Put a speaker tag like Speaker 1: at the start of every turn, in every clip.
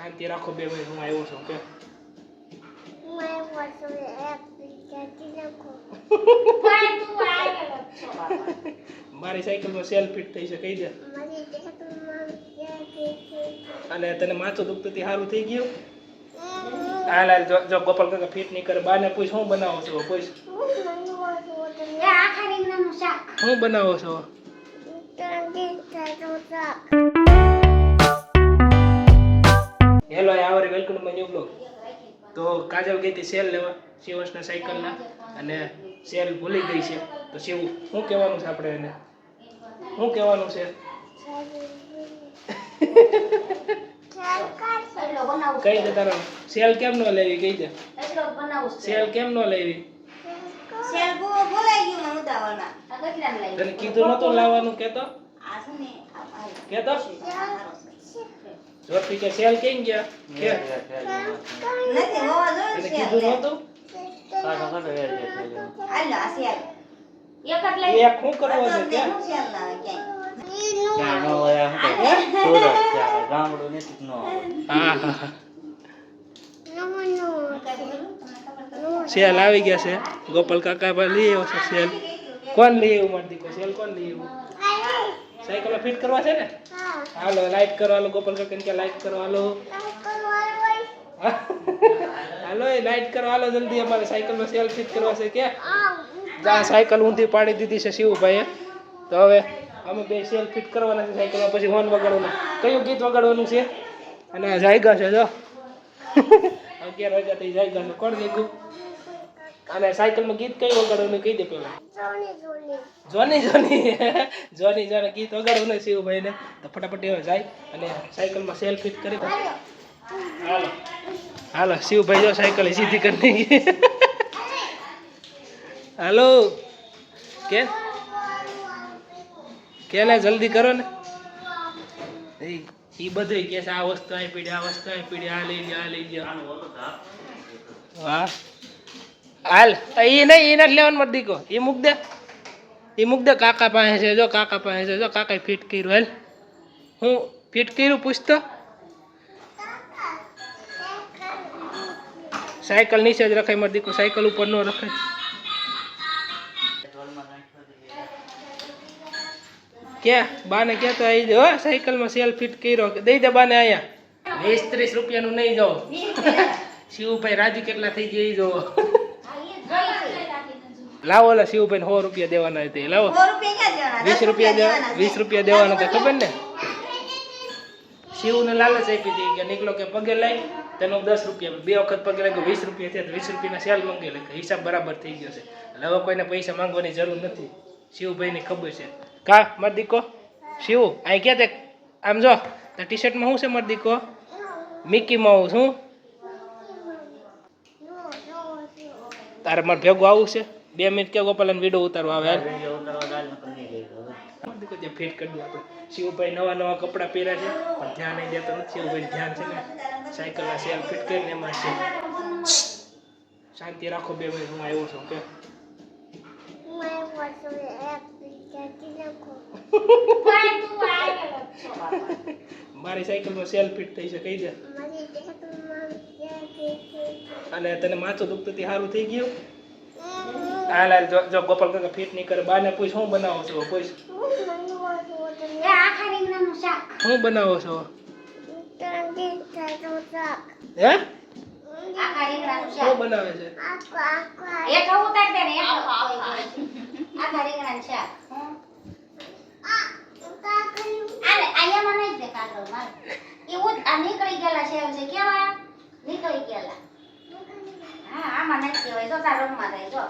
Speaker 1: શાંતિ રાખો બે મિનિટ હું આવ્યો છું કે
Speaker 2: મારે
Speaker 1: સાયકલમાં સેલ ફિટ થઈ છે કહી દે. અને તને માથું દુખતું તે સારું થઈ ગયું? હાલ હાલ જો ગોપાલ કાકા ફિટ નહીં કરે બાને પૂછ હું બનાવો છો પૂછ. શું બનાવો છો આવરી વેલકમ ટુ ન્યુ બ્લોગ તો કાજલ ગઈ હતી સેલ લેવા. સિવસના સાયકલના. અને સેલ ભૂલી ગઈ છે. તો શિવ શું કહેવાનું છે આપણે એને? શું કહેવાનું છે? કઈ દે તારો. સેલ કેમ ન લેવી? કઈ દે. સેલ કેમ ન લેવી? તને કીધું નતું લાવવાનું કેતો? કેતો? જોતી કે સેલ કેમ ગયા કે કીધું એક શું કરવો છે કે હા હા હા સેલ આવી ગયા છે ગોપાલ કાકા પર લઈ આવ્યો છે સેલ કોણ લઈ આવ્યું મારી દીકરો સેલ કોણ લઈ આવ્યું સાયકલ ફિટ કરવા છે ને? હાલો લાઈટ કરો હાલો ગોપાલ કાકા કે લાઈટ કરો હાલો. હાલો એ લાઈટ કરો હાલો જલ્દી અમારે સાયકલમાં સેલ ફિટ કરવા છે કે? જા સાયકલ ઊંધી પાડી દીધી છે શિવભાઈએ. તો હવે અમે બે સેલ ફિટ કરવાના છે સાયકલમાં પછી હોર્ન વગાડવાનું. કયું ગીત વગાડવાનું છે? અને આ જાયગા છે જો. અગિયાર વાગ્યા થઈ જાયગા છે. કોણ ગયું અને સાયકલમાં ગીત કઈ વગાડવાનું કહી દે પેલા. જોની જોની. જોની જોની. ગીત વગાડવું ને શિવભાઈને. તો ફટાફટ એવા જાય અને સાયકલમાં સેલ ફિટ કરી દે. હાલો. હાલો. શિવભાઈ જો સાયકલ સીધી કરી નાખી. હાલો. કે? કેને જલ્દી કરો ને? એ ઈ બધું કે છે આ વસ્તુ આવી પીડી આ વસ્તુ આવી પડી આ લઈ લે આ લઈ લે વાહ હાલ. એ નહીં એના જ લેવાનું મત દીકો એ મૂક દે. એ મૂક દે. કાકા પાસે છે. જો કાકા પાસે છે. જો કાકાએ ફિટ કર્યું. હાલ. હું ફિટ કર્યું પૂછતો સાયકલ નીચે જ રખાય મારી દીકો સાયકલ ઉપર ન રખાય. કે બાને તો આવી હો સાયકલમાં સેલ ફિટ કર્યો. દઈ દે બાને અહીંયા. વીસ ત્રીસ રૂપિયાનું નહીં જો. શિવભાઈ રાજી કેટલા થઈ ગયા એ જોવો લાવો ઓલા શિવભાઈ સો રૂપિયા દેવાના હતા લાવો. વીસ રૂપિયા દેવા વીસ રૂપિયા દેવાના હતા ખબર ને? શિવને લાલચ આપી હતી કે નીકળો કે પગે લઈ તેનો દસ રૂપિયા બે વખત પગે લાગ્યો વીસ રૂપિયા થયા વીસ રૂપિયાના સેલ મંગી લે હિસાબ બરાબર થઈ ગયો છે. એટલે હવે કોઈને પૈસા માંગવાની જરૂર નથી. શિવભાઈની ખબર છે. કા માર દીકો? શિવ અહીં ક્યાં તે? આમ જો તો ટી શર્ટમાં શું છે માર દીકો? મિકી માઉસ હું? તારે મારે ભેગું આવું છે? બે મિનિટ કે ગોપાલ વીડિયો ઉતારવા આવે ફિટ કરી દે આપણે. શિવભાઈ નવા નવા કપડાં પહેર્યા છે પણ ધ્યાન નહીં દેતો નથી. શિવભાઈ ધ્યાન છે ને સાયકલના સેલ ફિટ કરીને એમાં છે. શાંતિ રાખો બે મિનિટ હું આવ્યો છું કે
Speaker 2: વિદ્યાર્થી લખો
Speaker 1: મારી સાયકલમાં સેલ ફિટ થઈ છે કહી દે. અને તને માથું દુખતું તે સારું થઈ ગયું? હાલ હાલ જો જો ગોપાલ કાકા ફિટ નહીં કરે બાને પૂછ હું બનાવો છો પૂછ. હું બનાવો છો હે શું બનાવે છે?
Speaker 3: નીકળી ગયેલા છે છે. કેવા? નીકળી ગયેલા. હા આમાં નાખી દેવાય. જો તાર રૂમમાં રહી જો.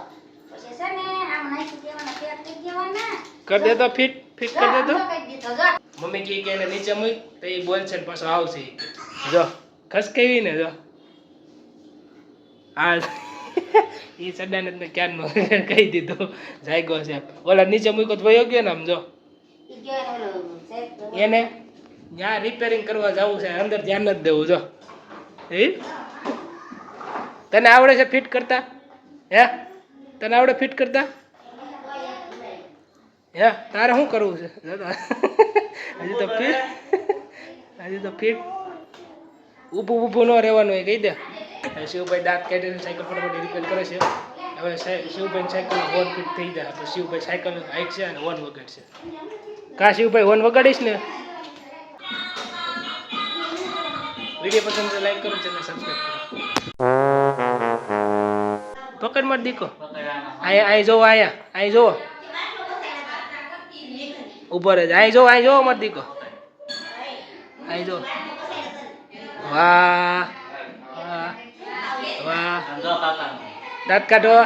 Speaker 3: પછી છે ને આમાં નાખી દેવાના પેક કરી દેવાના.
Speaker 1: કર દે તો ફિટ ફિટ કર દે તો.
Speaker 3: કહી દીધો જો.
Speaker 1: મમ્મી કી કે નીચે મૂક તો એ બોલશે ને પાછો આવશે. જો. ખસકેવી ને જો. આ એ સડાને મેં ક્યારનો કહી દીધું. જાગ્યો છે. ઓલા નીચે મૂક્યો તો વયો ગયો ને આમ જો.
Speaker 3: ગયો
Speaker 1: એને ત્યાં રિપેરિંગ કરવા જવું છે, અંદર ધ્યાન નથી દેવું, જો. હે? તને આવડે છે ફિટ કરતા? હે? તને આવડે ફિટ કરતા? હે? તારે શું કરવું છે? હજી તો ફિટ હજી તો ફિટ ઊભું ઊભું ન રહેવાનું એ કહી દે. શિવભાઈ દાંત કાઢીને સાયકલ ફટાફટ રિપેર કરે છે. હવે શિવભાઈ સાયકલ વોન ફિટ થઈ જાય. તો શિવભાઈ સાયકલ હાઈકશે અને વોન વગાડશે કા શિવભાઈ ઓન વગાડીશ ને. વીડિયો પસંદ લાઈક કરો ચેનલ સબસ્ક્રાઈબ કરો. પકડ માર દીકો. આય આય જોવો આયા, આય જો. ઉપર જ આય જો આય જો માર દીકો. આય જો. વાહ વાહ. દાંત કાઢો.